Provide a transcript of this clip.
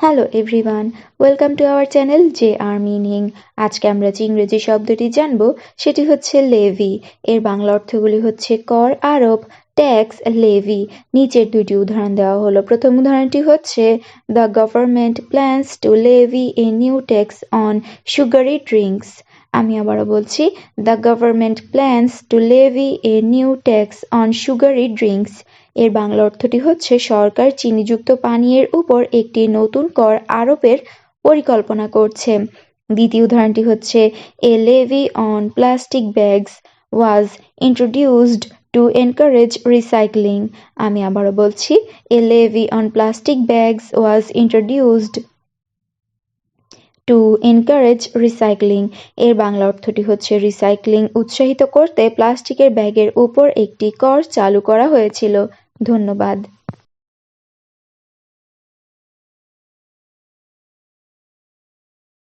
Hello everyone welcome to our channel J R meaning আজকে আমরা যে ইংরেজি শব্দটি জানব, সেটি হচ্ছে লেভি এর বাংলা অর্থগুলি হচ্ছে কর, আরোপ ট্যাক্স লেভি নিচের দুটি উদাহরণ দেওয়া হলো। প্রথম উদাহরণটি হচ্ছে the government plans to levy a new tax on sugary drinks আমি আবারও বলছি the government plans to levy a new tax on sugary drinks এর বাংলা অর্থটি হচ্ছে, সরকার চিনিযুক্ত পানীয়ের উপর একটি নতুন কর আরোপের পরিকল্পনা করছে। দ্বিতীয় উদাহরণটি হচ্ছে a levy on plastic bags was introduced to encourage recycling আমি আবারও বলছি a levy on plastic bags was introduced to encourage recycling এর বাংলা অর্থটি হচ্ছে রিসাইক্লিং উৎসাহিত করতে প্লাস্টিকের ব্যাগের উপর একটি কর চালু করা হয়েছিল। ধন্যবাদ।